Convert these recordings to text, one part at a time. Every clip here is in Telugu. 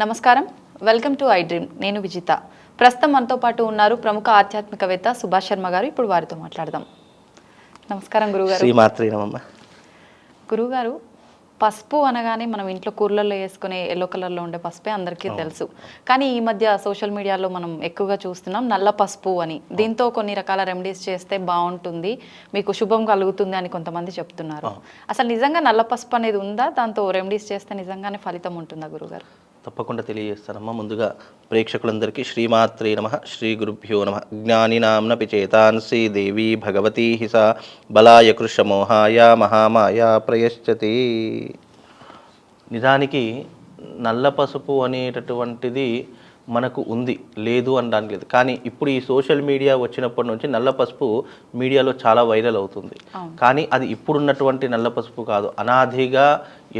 నమస్కారం. Welcome to I dream. నేను విజిత. ప్రస్తుతం మనతో పాటు ఉన్నారు ప్రముఖ ఆధ్యాత్మికవేత్త సుభాష్ శర్మ గారు. ఇప్పుడు వారితో మాట్లాడదాం. నమస్కారం గురుగారు. గురుగారు పసుపు అనగానే మనం ఇంట్లో కూరలలో వేసుకునే ఎల్లో కలర్లో ఉండే పసుపే అందరికీ తెలుసు. కానీ ఈ మధ్య సోషల్ మీడియాలో మనం ఎక్కువగా చూస్తున్నాం నల్ల పసుపు అని. దీంతో కొన్ని రకాల రెమెడీస్ చేస్తే బాగుంటుంది మీకు శుభం కలుగుతుంది అని కొంతమంది చెప్తున్నారు. అసలు నిజంగా నల్ల పసుపు అనేది ఉందా? దాంతో రెమెడీస్ చేస్తే నిజంగానే ఫలితం ఉంటుందా గురుగారు? తప్పకుండా తెలియజేస్తానమ్మా. ముందుగా ప్రేక్షకులందరికీ శ్రీమాత్రే నమ శ్రీ గురుభ్యో నమ. జ్ఞానినాంనపి చేతాంసి దేవి భగవతీ హిస. బలాయ కృషమోహాయ మహామాయ ప్రయశ్చతి. నిజానికి నల్ల పసుపు అనేటటువంటిది మనకు ఉంది లేదు అనడానికి లేదు. కానీ ఇప్పుడు ఈ సోషల్ మీడియా వచ్చినప్పటి నుంచి నల్ల పసుపు మీడియాలో చాలా వైరల్ అవుతుంది. కానీ అది ఇప్పుడున్నటువంటి నల్ల పసుపు కాదు. అనాదిగా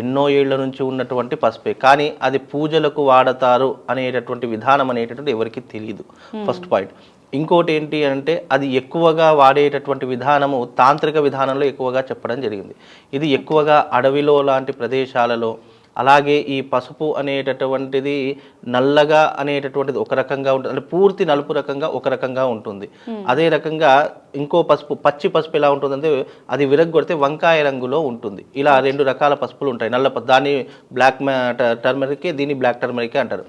ఎన్నో ఏళ్ళ నుంచి ఉన్నటువంటి పసుపే. కానీ అది పూజలకు వాడతారు అనేటటువంటి విధానం అనేటటువంటి ఎవరికి తెలియదు ఫస్ట్ పాయింట్. ఇంకోటి ఏంటి అంటే అది ఎక్కువగా వాడేటటువంటి విధానము తాంత్రిక విధానంలో ఎక్కువగా చెప్పడం జరిగింది. ఇది ఎక్కువగా అడవిలో లాంటి ప్రదేశాలలో అలాగే ఈ పసుపు అనేటటువంటిది నల్లగా అనేటటువంటిది ఒక రకంగా ఉంటుంది అంటే పూర్తి నలుపు రకంగా ఒక రకంగా ఉంటుంది. అదే రకంగా ఇంకో పసుపు పచ్చి పసుపు ఎలా ఉంటుందంటే అది విరగ్గొడితే వంకాయ రంగులో ఉంటుంది. ఇలా రెండు రకాల పసుపులు ఉంటాయి. నల్ల దాన్ని బ్లాక్ టర్మరిక్ దీన్ని బ్లాక్ టర్మరిక్ అంటారు.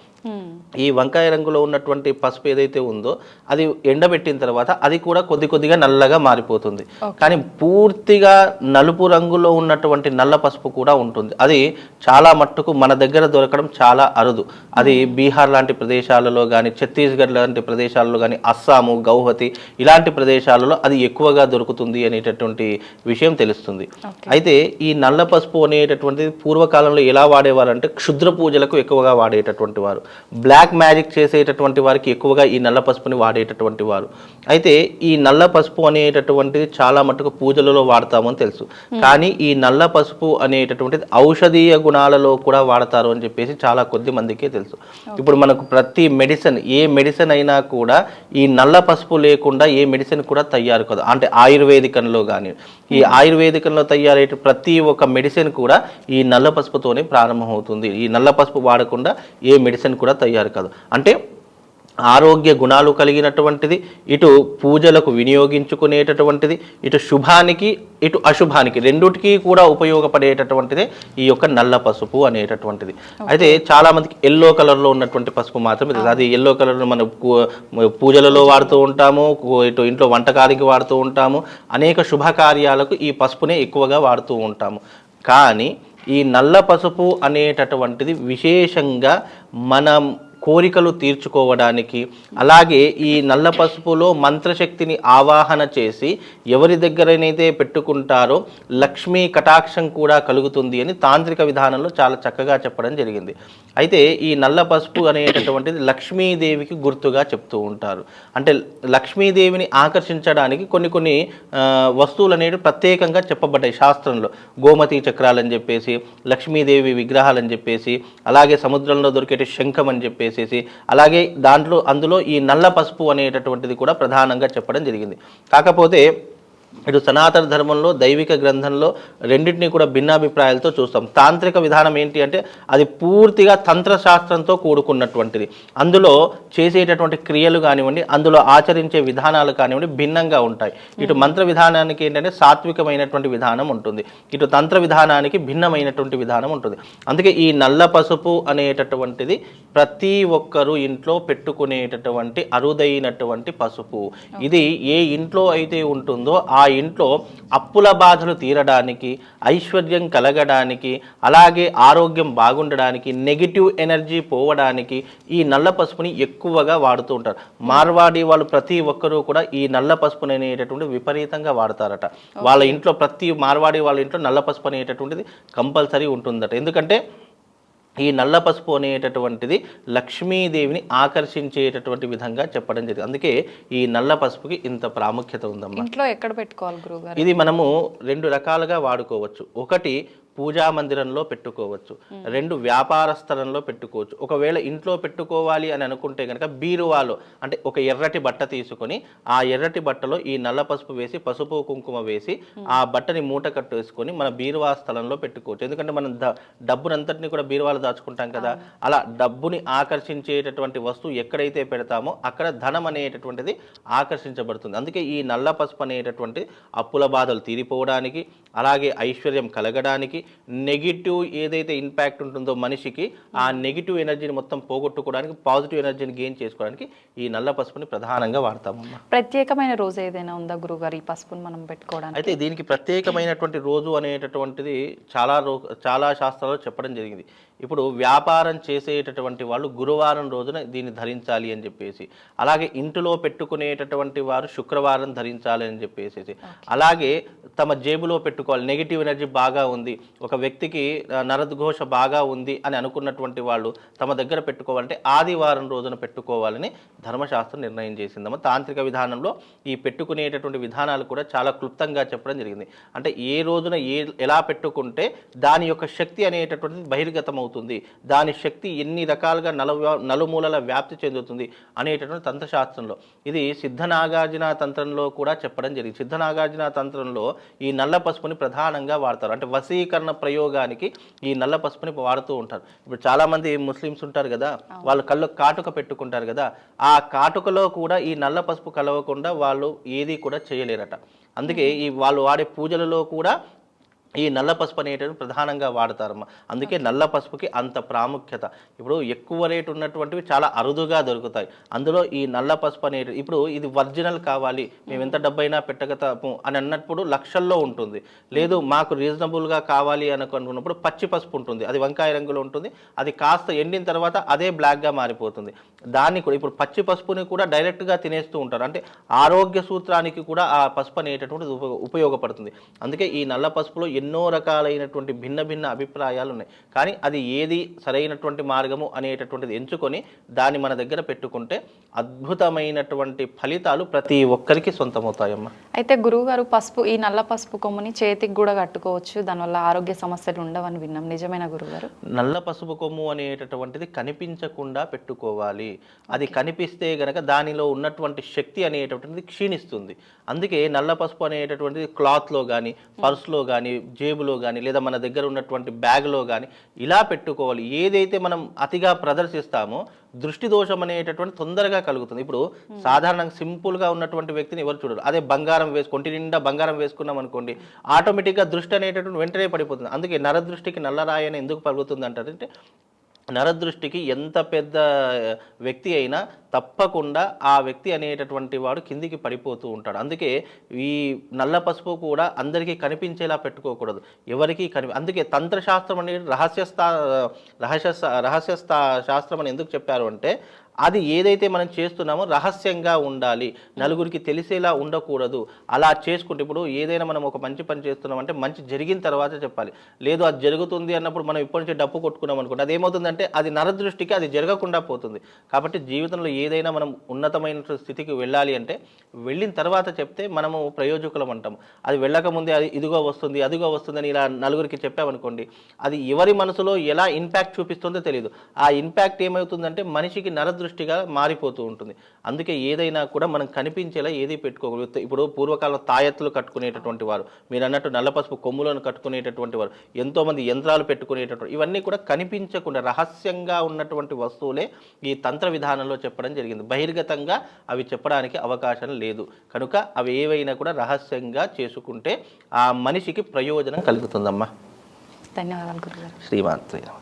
ఈ వంకాయ రంగులో ఉన్నటువంటి పసుపు ఏదైతే ఉందో అది ఎండబెట్టిన తర్వాత అది కూడా కొద్ది కొద్దిగా నల్లగా మారిపోతుంది. కానీ పూర్తిగా నలుపు రంగులో ఉన్నటువంటి నల్ల పసుపు కూడా ఉంటుంది. అది చాలా మట్టుకు మన దగ్గర దొరకడం చాలా అరుదు. అది బీహార్ లాంటి ప్రదేశాలలో కానీ ఛత్తీస్గఢ్ లాంటి ప్రదేశాలలో కానీ అస్సాము గౌహతి ఇలాంటి ప్రదేశాలలో అది ఎక్కువగా దొరుకుతుంది అనేటటువంటి విషయం తెలుస్తుంది. అయితే ఈ నల్ల పసుపు అనేటటువంటిది పూర్వకాలంలో ఎలా వాడేవారంటే క్షుద్ర పూజలకు ఎక్కువగా వాడేటటువంటి వారు. బ్లాక్ మ్యాజిక్ చేసేటటువంటి వారికి ఎక్కువగా ఈ నల్ల పసుపుని వాడేటటువంటి వారు. అయితే ఈ నల్ల పసుపు అనేటటువంటిది చాలా మటుకు పూజలలో వాడతామని తెలుసు. కానీ ఈ నల్ల పసుపు అనేటటువంటిది ఔషధీయ గుణాలలో కూడా వాడతారు అని చెప్పేసి చాలా కొద్ది మందికే తెలుసు. ఇప్పుడు మనకు ప్రతి మెడిసిన్ ఏ మెడిసిన్ అయినా కూడా ఈ నల్ల పసుపు లేకుండా ఏ మెడిసిన్ కూడా తయారు కాదు. అంటే ఆయుర్వేదికంలో కానీ ఈ ఆయుర్వేదికంలో తయారయ్యే ప్రతి ఒక్క మెడిసిన్ కూడా ఈ నల్ల పసుపుతోనే ప్రారంభమవుతుంది. ఈ నల్ల పసుపు వాడకుండా ఏ మెడిసిన్ కూడా తయారు కాదు. అంటే ఆరోగ్య గుణాలు కలిగినటువంటిది ఇటు పూజలకు వినియోగించుకునేటటువంటిది ఇటు శుభానికి ఇటు అశుభానికి రెండుటికి కూడా ఉపయోగపడేటటువంటిది ఈ యొక్క నల్ల పసుపు అనేటటువంటిది. అయితే చాలా మందికి ఎల్లో కలర్లో ఉన్నటువంటి పసుపు మాత్రమే అది ఎల్లో కలర్ మనం పూజలలో వాడుతూ ఉంటాము ఇటు ఇంట్లో వంటకానికి వాడుతూ ఉంటాము. అనేక శుభకార్యాలకు ఈ పసుపునే ఎక్కువగా వాడుతూ ఉంటాము. కానీ ఈ నల్ల పసుపు అనేటటువంటిది విశేషంగా మనం కోరికలు తీర్చుకోవడానికి. అలాగే ఈ నల్ల పసుపులో మంత్రశక్తిని ఆవాహన చేసి ఎవరి దగ్గరనైతే పెట్టుకుంటారో లక్ష్మీ కటాక్షం కూడా కలుగుతుంది అని తాంత్రిక విధానంలో చాలా చక్కగా చెప్పడం జరిగింది. అయితే ఈ నల్ల పసుపు అనేటటువంటిది లక్ష్మీదేవికి గుర్తుగా చెప్తూ ఉంటారు. అంటే లక్ష్మీదేవిని ఆకర్షించడానికి కొన్ని కొన్ని వస్తువులు అనేవి ప్రత్యేకంగా చెప్పబడ్డాయి శాస్త్రంలో. గోమతి చక్రాలని చెప్పేసి లక్ష్మీదేవి విగ్రహాలని చెప్పేసి అలాగే సముద్రంలో దొరికే శంఖం అని చెప్పేసి చేసేసి అలాగే దాంట్లో అందులో ఈ నల్ల పసుపు అనేటటువంటిది కూడా ప్రధానంగా చెప్పడం జరిగింది. కాకపోతే ఇటు సనాతన ధర్మంలో దైవిక గ్రంథంలో రెండింటినీ కూడా భిన్నాభిప్రాయాలతో చూస్తాం. తాంత్రిక విధానం ఏంటి అంటే అది పూర్తిగా తంత్రశాస్త్రంతో కూడుకున్నటువంటిది. అందులో చేసేటటువంటి క్రియలు కానివ్వండి అందులో ఆచరించే విధానాలు కానివ్వండి భిన్నంగా ఉంటాయి. ఇటు మంత్ర విధానానికి ఏంటంటే సాత్వికమైనటువంటి విధానం ఉంటుంది. ఇటు తంత్ర విధానానికి భిన్నమైనటువంటి విధానం ఉంటుంది. అందుకే ఈ నల్ల పసుపు అనేటటువంటిది ప్రతి ఒక్కరూ ఇంట్లో పెట్టుకునేటటువంటి అరుదైనటువంటి పసుపు. ఇది ఏ ఇంట్లో అయితే ఉంటుందో ఆ ఇంట్లో అప్పుల బాధలు తీరడానికి ఐశ్వర్యం కలగడానికి అలాగే ఆరోగ్యం బాగుండడానికి నెగిటివ్ ఎనర్జీ పోవడానికి ఈ నల్ల పసుపుని ఎక్కువగా వాడుతూ ఉంటారు. మార్వాడి వాళ్ళు ప్రతి ఒక్కరూ కూడా ఈ నల్ల పసుపుని అనేటటువంటి విపరీతంగా వాడతారట. వాళ్ళ ఇంట్లో ప్రతి మార్వాడి వాళ్ళ ఇంట్లో నల్ల పసుపు అనేటటువంటిది కంపల్సరీ ఉంటుందట. ఎందుకంటే ఈ నల్ల పసుపు అనేటటువంటిది లక్ష్మీదేవిని ఆకర్షించేటటువంటి విధంగా చెప్పడం జరిగింది. అందుకే ఈ నల్ల పసుపుకి ఇంత ప్రాముఖ్యత ఉందమ్మా. ఇంట్లో ఎక్కడ పెట్టుకోవాలి ఇది మనము రెండు రకాలుగా వాడుకోవచ్చు. ఒకటి పూజా మందిరంలో పెట్టుకోవచ్చు. రెండు వ్యాపార స్థలంలో పెట్టుకోవచ్చు. ఒకవేళ ఇంట్లో పెట్టుకోవాలి అని అనుకుంటే కనుక బీరువాలో అంటే ఒక ఎర్రటి బట్ట తీసుకొని ఆ ఎర్రటి బట్టలో ఈ నల్ల పసుపు వేసి పసుపు కుంకుమ వేసి ఆ బట్టని మూట కట్టేసుకొని మన బీరువా స్థలంలో పెట్టుకోవచ్చు. ఎందుకంటే మనం డబ్బునంతటిని కూడా బీరువాలో దాచుకుంటాం కదా. అలా డబ్బుని ఆకర్షించేటటువంటి వస్తువు ఎక్కడైతే పెడతామో అక్కడ ధనం అనేటటువంటిది ఆకర్షించబడుతుంది. అందుకే ఈ నల్ల పసుపు అనేటటువంటి అప్పుల బాధలు తీరిపోవడానికి అలాగే ఐశ్వర్యం కలగడానికి నెగిటివ్ ఏదైతే ఇంపాక్ట్ ఉంటుందో మనిషికి ఆ నెగిటివ్ ఎనర్జీని మొత్తం పోగొట్టుకోవడానికి పాజిటివ్ ఎనర్జీని గెయిన్ చేసుకోవడానికి ఈ నల్ల పసుపుని ప్రధానంగా వాడతామమ్మా. ప్రత్యేకమైన రోజు ఏదైనా ఉందా గురుగారు ఈ పసుపుని మనం పెట్టుకోవడానికి? అయితే దీనికి ప్రత్యేకమైనటువంటి రోజు అనేటటువంటిది చాలా చాలా శాస్త్రాల్లో చెప్పడం జరిగింది. ఇప్పుడు వ్యాపారం చేసేటటువంటి వాళ్ళు గురువారం రోజున దీన్ని ధరించాలి అని చెప్పేసి అలాగే ఇంటిలో పెట్టుకునేటటువంటి వారు శుక్రవారం ధరించాలి అని చెప్పేసి అలాగే తమ జేబులో పెట్టుకోవాలి. నెగిటివ్ ఎనర్జీ బాగా ఉంది. ఒక వ్యక్తికి నరద్ఘోష బాగా ఉంది అని అనుకున్నటువంటి వాళ్ళు తమ దగ్గర పెట్టుకోవాలంటే ఆదివారం రోజున పెట్టుకోవాలని ధర్మశాస్త్రం నిర్ణయం చేసిందమ్మ తాంత్రిక విధానంలో ఈ పెట్టుకునేటటువంటి విధానాలు కూడా చాలా క్లుప్తంగా చెప్పడం జరిగింది. అంటే ఏ రోజున ఏ ఎలా పెట్టుకుంటే దాని యొక్క శక్తి అనేటటువంటిది బహిర్గతం అవుతుంది. దాని శక్తి ఎన్ని రకాలుగా నలు నలుమూలల వ్యాప్తి చెందుతుంది అనేటటువంటి తంత్రశాస్త్రంలో. ఇది సిద్ధనాగార్జున తంత్రంలో కూడా చెప్పడం జరిగింది. సిద్ధనాగార్జున తంత్రంలో ఈ నల్ల పసుపుని ప్రధానంగా వాడతారు. అంటే వశీకరణ ప్రయోగానికి ఈ నల్ల పసుపుని వాడుతూ ఉంటారు. ఇప్పుడు చాలా మంది ముస్లిమ్స్ ఉంటారు కదా వాళ్ళు కళ్ళు కాటుక పెట్టుకుంటారు కదా ఆ కాటుకలో కూడా ఈ నల్ల పసుపు కలవకుండా వాళ్ళు ఏది కూడా చేయలేరట. అందుకే ఈ వాళ్ళు వాడే పూజలలో కూడా ఈ నల్ల పసుపు అనేటువంటి ప్రధానంగా వాడతారమ్మా అందుకే నల్ల పసుపుకి అంత ప్రాముఖ్యత. ఇప్పుడు ఎక్కువ రేటు ఉన్నటువంటివి చాలా అరుదుగా దొరుకుతాయి. అందులో ఈ నల్ల పసుపు అనే ఇప్పుడు ఇది ఒరిజినల్ కావాలి మేము ఎంత డబ్బైనా పెట్టగతాము అని అన్నప్పుడు లక్షల్లో ఉంటుంది. లేదు మాకు రీజనబుల్గా కావాలి అని అనుకున్నప్పుడు పచ్చి పసుపు ఉంటుంది. అది వంకాయ రంగులో ఉంటుంది. అది కాస్త ఎండిన తర్వాత అదే బ్లాక్గా మారిపోతుంది. దాన్ని కూడా ఇప్పుడు పచ్చి పసుపుని కూడా డైరెక్ట్గా తినేస్తూ ఉంటారు. అంటే ఆరోగ్య సూత్రానికి కూడా ఆ పసుపు అనేటటువంటిది ఉప- ఉపయోగపడుతుంది. అందుకే ఈ నల్ల పసుపులో ఎన్నో రకాలైనటువంటి భిన్న భిన్న అభిప్రాయాలు ఉన్నాయి. కానీ అది ఏది సరైనటువంటి మార్గము అనేటటువంటిది ఎంచుకొని దాన్ని మన దగ్గర పెట్టుకుంటే అద్భుతమైనటువంటి ఫలితాలు ప్రతి ఒక్కరికి సొంతమవుతాయమ్మా. అయితే గురువుగారు పసుపు ఈ నల్ల పసుపు కొమ్ముని చేతికి కూడా కట్టుకోవచ్చు. దానివల్ల ఆరోగ్య సమస్యలు ఉండవని విన్నాం. నిజమేనా గురుగారు నల్ల పసుపు కొమ్ము అనేటటువంటిది కనిపించకుండా పెట్టుకోవాలి. అది కనిపిస్తే గనక దానిలో ఉన్నటువంటి శక్తి అనేటటువంటిది క్షీణిస్తుంది. అందుకే నల్ల పసుపు అనేటటువంటిది క్లాత్లో కానీ పర్స్లో కానీ జేబులో కానీ లేదా మన దగ్గర ఉన్నటువంటి బ్యాగ్లో కానీ ఇలా పెట్టుకోవాలి. ఏదైతే మనం అతిగా ప్రదర్శిస్తామో దృష్టి దోషం అనేటటువంటి తొందరగా కలుగుతుంది. ఇప్పుడు సాధారణంగా సింపుల్గా ఉన్నటువంటి వ్యక్తిని ఎవరు చూడరు. అదే బంగారం వేసు ఒంటి నిండా బంగారం వేసుకున్నాం అనుకోండి ఆటోమేటిక్గా దృష్టి అనేటటువంటి వెంటనే పడిపోతుంది. అందుకే నరదృష్టికి నల్లరాయి అని ఎందుకు పలుకుతుంది అంటారంటే నరదృష్టికి ఎంత పెద్ద వ్యక్తి అయినా తప్పకుండా ఆ వ్యక్తి అనేటటువంటి వాడు కిందికి పడిపోతూ ఉంటాడు. అందుకే ఈ నల్ల పసుపు కూడా అందరికీ కనిపించేలా పెట్టుకోకూడదు. ఎవరికీ కని అందుకే తంత్రశాస్త్రం అనేది రహస్యస్థా రహస్య రహస్య శాస్త్రం అని ఎందుకు చెప్పారు అంటే అది ఏదైతే మనం చేస్తున్నామో రహస్యంగా ఉండాలి. నలుగురికి తెలిసేలా ఉండకూడదు. అలా చేసుకుంటే ఇప్పుడు ఏదైనా మనం ఒక మంచి పని చేస్తున్నామంటే మంచి జరిగిన తర్వాత చెప్పాలి. లేదు అది జరుగుతుంది అన్నప్పుడు మనం ఇప్పటి నుంచి డప్పు కొట్టుకున్నాం అనుకోండి అది ఏమవుతుందంటే అది నరదృష్టికి అది జరగకుండా పోతుంది. కాబట్టి జీవితంలో ఏదైనా మనం ఉన్నతమైన స్థితికి వెళ్ళాలి అంటే వెళ్ళిన తర్వాత చెప్తే మనము ప్రయోజకులం అంటాం అది వెళ్ళకముందే అది ఇదిగో వస్తుంది అదిగో వస్తుందని ఇలా నలుగురికి చెప్పామనుకోండి అది ఎవరి మనసులో ఎలా ఇంపాక్ట్ చూపిస్తుందో తెలియదు ఆ ఇంపాక్ట్ ఏమవుతుందంటే మనిషికి నరదృష్టిగా మారిపోతూ ఉంటుంది. అందుకే ఏదైనా కూడా మనం కనిపించేలా ఏది పెట్టుకోగలుగుతాం. ఇప్పుడు పూర్వకాలం తాయెత్తులు కట్టుకునేటటువంటి వారు మీరు అన్నట్టు నల్ల పసుపు కొమ్ములను కట్టుకునేటటువంటి వారు ఎంతోమంది యంత్రాలు పెట్టుకునేటటువంటి ఇవన్నీ కూడా కనిపించకుండా రహస్యంగా ఉన్నటువంటి వస్తువులే ఈ తంత్ర విధానంలో చెప్పడం జరిగింది. బహిర్గతంగా అవి చెప్పడానికి అవకాశం లేదు. కనుక అవి ఏవైనా కూడా రహస్యంగా చేసుకుంటే ఆ మనిషికి ప్రయోజనం కలుగుతుందమ్మా. ధన్యవాదాలు గురుగారు. శ్రీమాన్ శ్రీరామ్